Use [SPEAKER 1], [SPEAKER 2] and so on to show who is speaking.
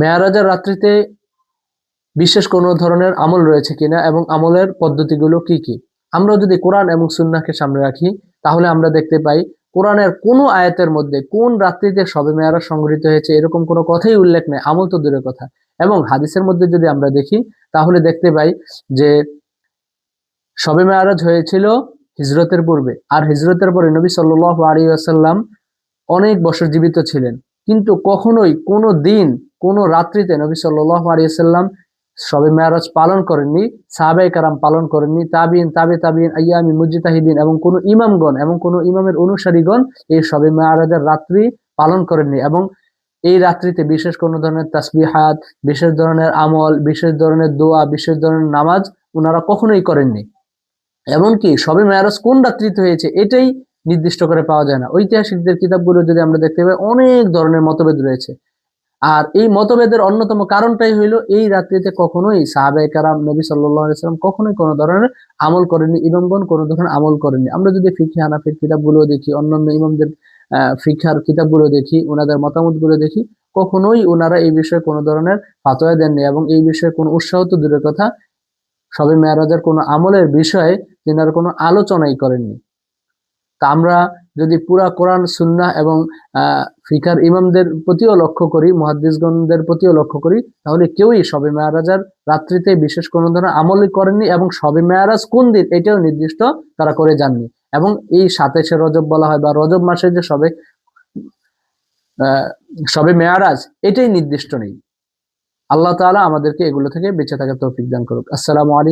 [SPEAKER 1] মেয়ারাজের রাত্রিতে বিশেষ কোনো ধরনের আমল রয়েছে কিনা এবং আমলের পদ্ধতিগুলো কি কি? আমরা যদি কোরআন এবং সুন্নাহকে সামনে রাখি, তাহলে আমরা দেখতে পাই কোরআনের কোনো আয়াতের মধ্যে কোন রাত্রিতে সবে মেয়ারাজ সংঘটিত হয়েছে এরকম কোনো কথাই উল্লেখ নেই, আমল তো দূরের কথা। এবং হাদিসের মধ্যে যদি আমরা দেখি, তাহলে দেখতে পাই যে সবে মেয়ারাজ হয়েছিল হিজরতের পূর্বে। আর হিজরতের পরে নবী সাল্লাহ আলী আসাল্লাম অনেক বছর জীবিত ছিলেন। কিন্তু কখনোই কোনো দিন, কোনো রাত্রিতে নবী সাল্লাহ আলী আসাল্লাম সবে মেয়ারাজ পালন করেননি সাহাবাই কারাম পালন করেননি, তাবিন, তাবে তাবিন আয়ামি মুজিতাহিদিন এবং কোনো ইমামগণ এবং কোনো ইমামের অনুসারীগণ এই সবে মেয়ারাজের রাত্রি পালন করেননি এবং এই রাত্রিতে বিশেষ কোনো ধরনের তাসবিহাত, বিশেষ ধরনের আমল, বিশেষ ধরনের দোয়া, বিশেষ ধরনের নামাজ ওনারা কখনোই করেননি। এমনকি সবে মেয়ারাজ কোন রাত্রিতে হয়েছে এটাই নির্দিষ্ট করে পাওয়া যায় না। ঐতিহাসিকদের কিতাবগুলো যদি আমরা দেখতে পাই, অনেক ধরনের মতভেদ রয়েছে। আর এই মতভেদের অন্যতম কারণটাই হইল, এই রাত্রিতে কখনোই সাহাবাই কারাম, নবী সাল্লাম কখনোই কোনো ধরনের আমল করেননি, ইমামগণ কোনো ধরনের আমল করেননি। আমরা যদি ফিকি হানাফির কিতাবগুলো দেখি, অন্যান্য ইমামদের ফিখার কিতাবগুলো দেখি ওনাদের মতামতগুলো দেখি, কখনোই ওনারা এই বিষয়ে কোনো ধরনের ফাতোয়া দেননি এবং এই বিষয়ে কোনো উৎসাহ তো দূরের কথা, সবে মেয়ারাজের কোনো আমলের বিষয়ে তিনারা কোনো আলোচনাই করেননি। তা আমরা যদি পুরা কোরআন সুন্না এবং ফিকার ইমামদের প্রতিও লক্ষ্য করি, মহাদ্দিসগণদের প্রতিও লক্ষ্য করি, তাহলে কেউই সবে মেয়ারাজার রাত্রিতে বিশেষ কোনো ধরনের আমলই করেননি এবং সবে মেয়ারাজ কোন দিন এটাও নির্দিষ্ট তারা করে যাননি। এবং এই সাতাশে রজব বলা হয় বা রজব মাসে যে সবে সবে মেয়ারাজ, এটাই নির্দিষ্ট নেই। আল্লাহ তাআলা আমাদেরকে এগুলো থেকে বেঁচে থাকার তৌফিক দান করুক। আসসালামু আলাইকুম।